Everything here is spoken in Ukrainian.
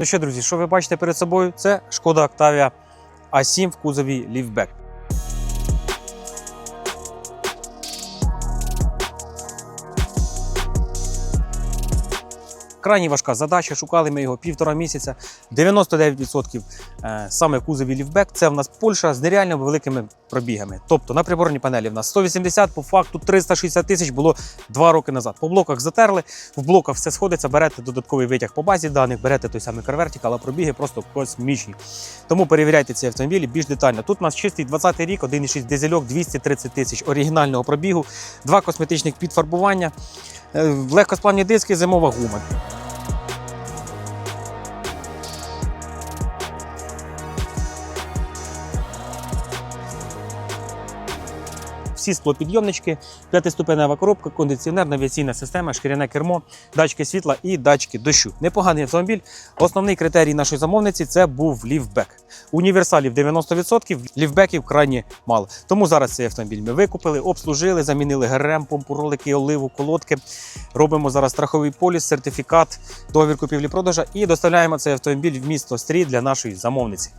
Ну що, друзі, що ви бачите перед собою? Це шкода Octavia A7 в кузові ліфтбек. Крайні важка задача. Шукали ми його півтора місяця. 99% е, саме кузові ліфтбек. Це в нас Польща з нереально великими пробігами. Тобто на приборній панелі в нас 180, по факту 360 тисяч було два роки назад. По блоках затерли, в блоках все сходиться, берете додатковий витяг по базі даних, берете той самий карвертик, але пробіги просто космічні. Тому перевіряйте ці автомобілі більш детально. Тут у нас чистий 20 рік, 1,6 дизельок, 230 тисяч оригінального пробігу, два косметичних підфарбування, е, легкосплавні диски, зимова гума. Всі склопідйомнички, п'ятиступенева коробка, кондиціонер, навігаційна система, шкіряне кермо, датчики світла і датчики дощу. Непоганий автомобіль. Основний критерій нашої замовниці це був ліфтбек. Універсалів 90%, ліфтбеків крайні мало. Тому зараз цей автомобіль ми викупили, обслужили, замінили ГРМ, помпу, ролики, оливу, колодки. Робимо зараз страховий поліс, сертифікат, договір купівлі-продажа і доставляємо цей автомобіль в місто Стрій для нашої замовниці.